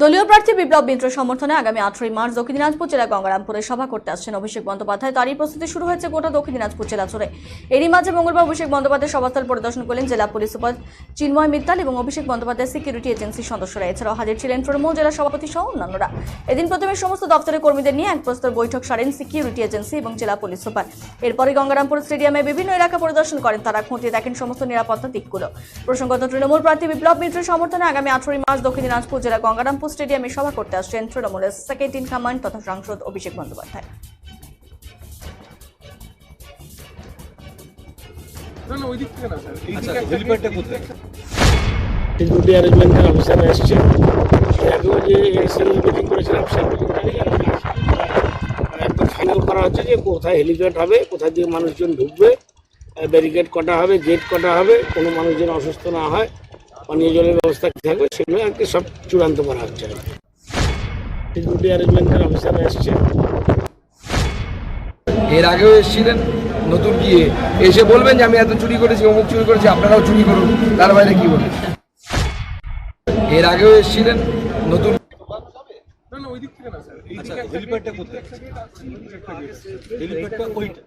দলীয় প্রার্থী বিপ্লব মিত্র সমর্থনে আগামী আঠারোই মার্চ দক্ষিণ দিনাজপুর জেলা গঙ্গারামপুরে সভা করতে আসছেন অভিষেক বন্দ্যোপাধ্যায়। তারই প্রস্তুতি শুরু হয়েছে গোটা দক্ষিণ দিনাজপুর জেলা জুড়ে। এরই মাঝে মঙ্গলবার অভিষেক বন্দ্যোপাধ্যায় সভাস্থল পরিদর্শন করলেন জেলা পুলিশ সুপার চিন্ময় মিত্তাল এবং অভিষেক বন্দ্যোপাধ্যায় সিকিউরিটি এজেন্সির সদস্যরা এছাড়াও হাজির ছিলেন তৃণমূল জেলা সভাপতি সহ অন্যান্যরা। এদিন প্রথমে সমস্ত দপ্তরের কর্মীদের নিয়ে এক প্রস্তর বৈঠক সারেন সিকিউরিটি এজেন্সি এবং জেলা পুলিশ সুপার। এরপরে গঙ্গারামপুর স্টেডিয়ামে বিভিন্ন এলাকা পরিদর্শন করেন তারা। খতিয়ে দেখেন সমস্ত নিরাপত্তা দিকগুলো। প্রসঙ্গত, তৃণমূল প্রার্থী বিপ্লব মিত্রের সমর্থনে আগামী আঠারোই মার্চ দক্ষিণ দিনাজপুর জেলা গঙ্গারামপুর স্টেডিয়ামে সভা করতে আসছেন তৃণমূলের সেকেন্ড ইন কমান্ড তথা সাংসদ অভিষেক বন্দ্যোপাধ্যায়। না না ওই দিক থেকে না স্যার। এই আচ্ছা দিকে একটা হেলিপ্যাডটা কোথায়? অ্যারেঞ্জমেন্টের অফিসার এসছে। আগেও যে এসে মিটিং করেছিলাম সেই মিটিংটারই ফাইনাল করা হচ্ছে যে কোথায় হেলিপ্যাড হবে কোথায় দিয়ে মানুষজন ঢুকবে ব্যারিকেড কটা হবে গেট কটা হবে কোনো মানুষজন অসুস্থ না হয়। পানীয় জলের ব্যবস্থা কী থাকবে সেগুলো আর কি সব চূড়ান্ত করা হচ্ছে আর কি সিকিউরিটি অ্যারেঞ্জমেন্টের অফিসার এসছে এর আগেও এসেছিলেন নতুন গিয়ে। এসে বলবেন যে আমি এত চুরি করেছি অমুক চুরি করেছি আপনারাও চুরি করুন। তার বাইরে কি বলবেন? এর আগেও এসেছিলেন নতুন না না ওই দিক থেকে না স্যার। এই আচ্ছা দিকে হেলিপ্যাডটা কোথায়? হেলিপ্যাডটা ওইটা